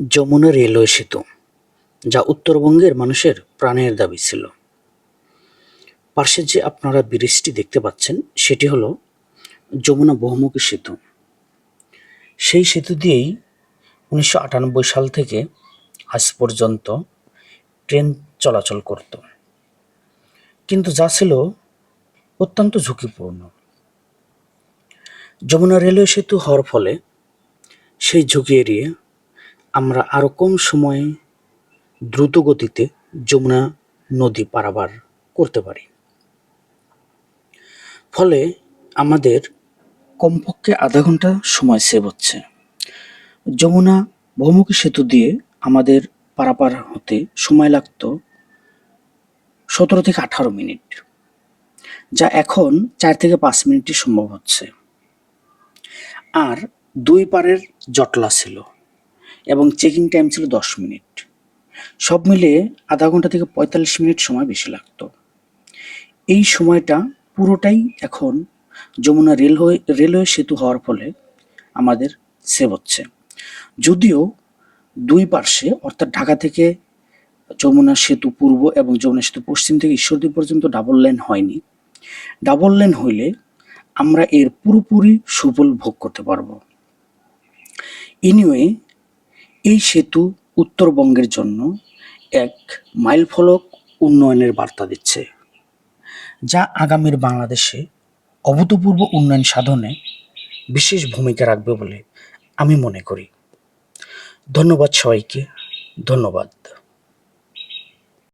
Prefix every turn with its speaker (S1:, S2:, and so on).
S1: Jamuna railway সেতু, যা উত্তরবঙ্গের মানুষের প্রাণের দাবি ছিল। পাশে যে আপনারা ব্রিজটি দেখতে পাচ্ছেন, সেটি হলো যমুনা বহুমুখী সেতু। সেই সেতু দিয়েই উনিশশো আটানব্বই সাল থেকে আজ পর্যন্ত ট্রেন চলাচল করত। কিন্তু যা ছিল অত্যন্ত ঝুঁকিপূর্ণ। যমুনা রেলওয়ে সেতু হওয়ার ফলে সেই ঝুঁকি এড়িয়ে আমরা আরও কম সময়ে দ্রুত গতিতে যমুনা নদী পারাবার করতে পারি। ফলে আমাদের কমপক্ষে আধা ঘণ্টা সময় সেভ হচ্ছে। যমুনা বহুমুখী সেতু দিয়ে আমাদের পারাপার হতে সময় লাগতো সতেরো থেকে আঠারো মিনিট, যা এখন চার থেকে পাঁচ মিনিটই সম্ভব হচ্ছে। আর দুই পারের জটলা ছিল। এবং চেকিং টাইম ছিল দশ মিনিট। সব মিলিয়ে আধা ঘণ্টা থেকে পঁয়তাল্লিশ মিনিট সময় বেশি লাগতো। এই সময়টা পুরোটাই এখন যমুনা রেলওয়ে রেলওয়ে সেতু হওয়ার ফলে আমাদের সেভ হচ্ছে। যদিও দুই পার্শ্বে, অর্থাৎ ঢাকা থেকে যমুনা সেতু পূর্ব এবং যমুনা সেতু পশ্চিম থেকে ঈশ্বরদী পর্যন্ত ডাবল লেন হয়নি। ডাবল লেন হইলে আমরা এর পুরোপুরি সুফল ভোগ করতে পারব। এনিওয়ে এই সেতু উত্তরবঙ্গের জন্য এক মাইলফলক উন্নয়নের বার্তা দিচ্ছে, যা আগামীর বাংলাদেশে অভূতপূর্ব উন্নয়ন সাধনে বিশেষ ভূমিকা রাখবে বলে আমি মনে করি। ধন্যবাদ সবাইকে, ধন্যবাদ।